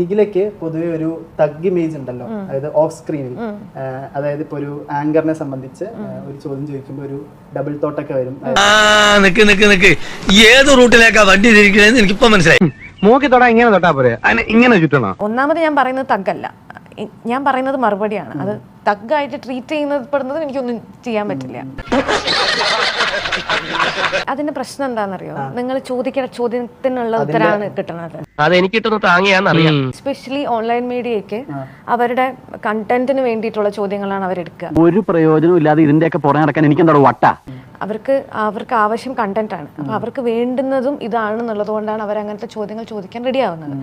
നിഖിലയ്ക്ക് പൊതുവെ ഒരു thug image ഉണ്ടല്ലോ. അതായത് ഓഫ് സ്ക്രീനിൽ അതായത് ഇപ്പൊ ഒരു ആങ്കറിനെ സംബന്ധിച്ച് ഒരു ചോദ്യം ചോദിക്കുമ്പോൾ ഒരു ഡബിൾ തോട്ടൊക്കെ വരും. ആ നിക്ക് നിക്ക് നിക്ക്. ഏത് റൂട്ടിലേക്കാ വണ്ടി തിരിക്കണേന്ന് എനിക്കിപ്പോ മനസ്സിലായി. മൂക്കി തൊടാ ഇങ്ങനെ തൊട്ടാ പോരെ. ഇങ്ങനെ ചുറ്റണോ? ഒന്നാമത് ഞാൻ പറയുന്നത് തഗ്ഗല്ല അല്ല. ഞാൻ പറയുന്നത് മറുപടിയാണ്. അത് തഗ്ഗായിട്ട് ട്രീറ്റ് ചെയ്യുന്നത് പെടുന്നത് എനിക്കൊന്നും ചെയ്യാൻ പറ്റില്ല. അതിന്റെ പ്രശ്നം എന്താണെന്നറിയോ? നിങ്ങൾ ചോദിക്കുന്ന ചോദ്യത്തിനുള്ള ഉത്തരമാണ് കിട്ടുന്നത്. കിട്ടുന്ന എസ്പെഷ്യലി ഓൺലൈൻ മീഡിയയ്ക്ക് അവരുടെ കണ്ടന്റിന് വേണ്ടിയിട്ടുള്ള ചോദ്യങ്ങളാണ് അവരെടുക്കുക. ഒരു പ്രയോജനവും ഇല്ലാതെ ഇതിന്റെയൊക്കെ പുറം നടക്കാൻ എനിക്ക് എന്താ വട്ട? അവർക്ക് അവർക്ക് ആവശ്യം കണ്ടന്റ് ആണ്. അപ്പൊ അവർക്ക് വേണ്ടുന്നതും ഇതാണെന്നുള്ളത് കൊണ്ടാണ് അവർ അങ്ങനത്തെ ചോദ്യങ്ങൾ ചോദിക്കാൻ റെഡി ആവുന്നത്.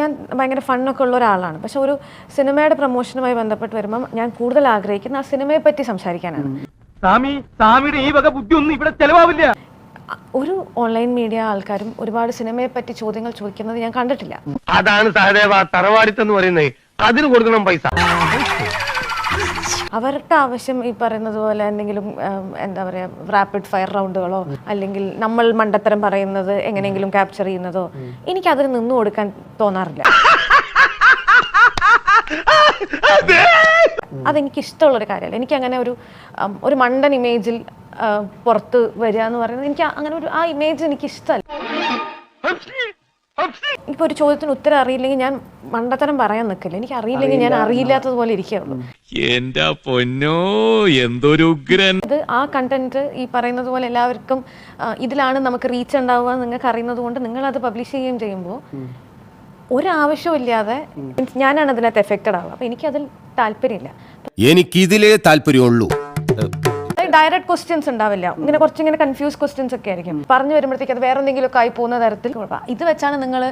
ഞാൻ ഭയങ്കര ഫണ്ണൊക്കെ ഉള്ള ഒരാളാണ്. പക്ഷെ ഒരു സിനിമയുടെ പ്രൊമോഷനുമായി ബന്ധപ്പെട്ട് വരുമ്പോൾ ഞാൻ കൂടുതൽ ആഗ്രഹിക്കുന്ന ആ സിനിമയെ പറ്റി സംസാരിക്കാനാണ്. സ്വാമി സ്വാമിയുടെ ഈ വക ബുദ്ധി ഒന്നും ഇവിടെ ചെലവാവില്ല. ഒരു ഓൺലൈൻ മീഡിയ ആൾക്കാരും ഒരുപാട് സിനിമയെ പറ്റി ചോദ്യങ്ങൾ ചോദിക്കുന്നത് ഞാൻ കണ്ടിട്ടില്ല. അതാണ് സഹദേവ തറവാടിത്തം എന്ന് പറയുന്നത്. അതിന് കൊടുക്കണം പൈസ. അവർക്ക് ആവശ്യം ഈ പറയുന്നത് പോലെ എന്തെങ്കിലും എന്താ പറയുക റാപ്പിഡ് ഫയർ റൗണ്ടുകളോ അല്ലെങ്കിൽ നമ്മൾ മണ്ടത്തരം പറയുന്നത് എങ്ങനെയെങ്കിലും ക്യാപ്ചർ ചെയ്യുന്നതോ എനിക്ക് അതിന് നിന്നു കൊടുക്കാൻ തോന്നാറില്ല. അതെനിക്ക് ഇഷ്ടമുള്ളൊരു കാര്യമല്ല. എനിക്ക് അങ്ങനെ ഒരു ഒരു മണ്ടൻ ഇമേജിൽ പുറത്ത് വരിക എന്ന് പറയുന്നത് എനിക്ക് അങ്ങനെ ഒരു ആ ഇമേജ് എനിക്ക് ഇഷ്ടമല്ല ഇപ്പൊ ഒരു ചോദ്യത്തിന് ഉത്തരം അറിയില്ലെങ്കിൽ ഞാൻ മണ്ടത്തരം പറയാൻ നിൽക്കില്ല. എനിക്ക് അറിയില്ലെങ്കിൽ ഞാൻ അറിയില്ലാത്തതുപോലെ ഇരിക്കുള്ളൂ എന്റെ പൊന്നോ എന്തൊരു ഉഗ്രൻ. ഇത് ആ കണ്ടന്റ് ഈ പറയുന്നത് പോലെ എല്ലാവർക്കും ഇതിലാണ് നമുക്ക് റീച്ച് ഉണ്ടാവുക എന്ന് നിങ്ങൾക്ക് അറിയുന്നത് കൊണ്ട് നിങ്ങൾ അത് പബ്ലിഷ് ചെയ്യുകയും ചെയ്യുമ്പോൾ ഒരാവശ്യമില്ലാതെ ഞാനാണ് അതിനകത്ത് എഫക്റ്റഡ് ആവുക. അപ്പൊ എനിക്കതിൽ താല്പര്യമില്ല. എനിക്കിതിലേ താല്പര്യമുള്ളൂ. ഡയറക്റ്റ് ക്വസ്റ്റ്യൻസ് ഉണ്ടാവില്ല. ഇങ്ങനെ കുറച്ച് ഇങ്ങനെ കൺഫ്യൂസ് ക്വസ്റ്റ്യൻസ് ഒക്കെ ആയിരിക്കും. പറഞ്ഞു വരുമ്പോഴത്തേക്ക് അത് വേറെ എന്തെങ്കിലുമൊക്കെ ആയി പോകുന്ന തരത്തിൽ ഇത് വെച്ചാണ് നിങ്ങൾ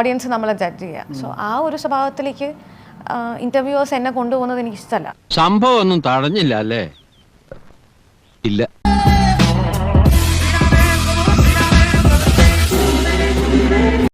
ഓഡിയൻസ് നമ്മളെ ജഡ്ജ് ചെയ്യുക. സോ ആ ഒരു സ്വഭാവത്തിലേക്ക് ഇന്റർവ്യൂവേഴ്സ് എന്നെ കൊണ്ടുപോകുന്നത് എനിക്ക് ഇഷ്ടമല്ല സംഭവം ഒന്നും തടഞ്ഞില്ല അല്ലേ? ഇല്ല.